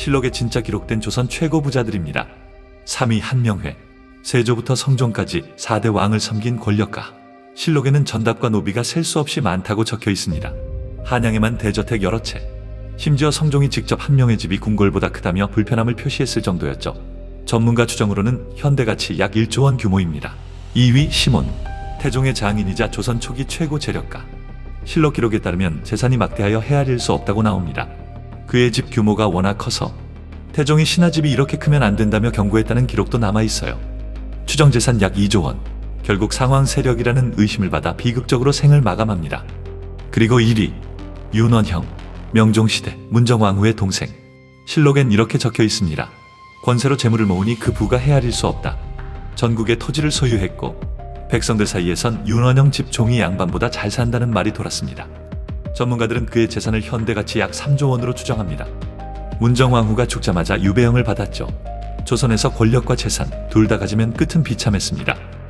실록에 진짜 기록된 조선 최고 부자들입니다. 3위 한명회, 세조부터 성종까지 4대 왕을 섬긴 권력가. 실록에는 전답과 노비가 셀 수 없이 많다고 적혀 있습니다. 한양에만 대저택 여러 채. 심지어 성종이 직접 한명의 집이 궁궐보다 크다며 불편함을 표시했을 정도였죠. 전문가 추정으로는 현대가치 약 1조 원 규모입니다. 2위 시몬, 태종의 장인이자 조선 초기 최고 재력가. 실록 기록에 따르면 재산이 막대하여 헤아릴 수 없다고 나옵니다. 그의 집 규모가 워낙 커서 태종이 신하집이 이렇게 크면 안 된다며 경고했다는 기록도 남아 있어요. 추정 재산 약 2조 원. 결국 상황 세력이라는 의심을 받아 비극적으로 생을 마감합니다. 그리고 1위 윤원형 명종시대 문정왕후의 동생 실록엔 이렇게 적혀 있습니다. 권세로 재물을 모으니 그 부가 헤아릴 수 없다. 전국의 토지를 소유했고 백성들 사이에선 윤원형 집 종이 양반보다 잘 산다는 말이 돌았습니다. 전문가들은 그의 재산을 현대가치 약 3조 원으로 추정합니다. 문정왕후가 죽자마자 유배형을 받았죠. 조선에서 권력과 재산 둘 다 가지면 끝은 비참했습니다.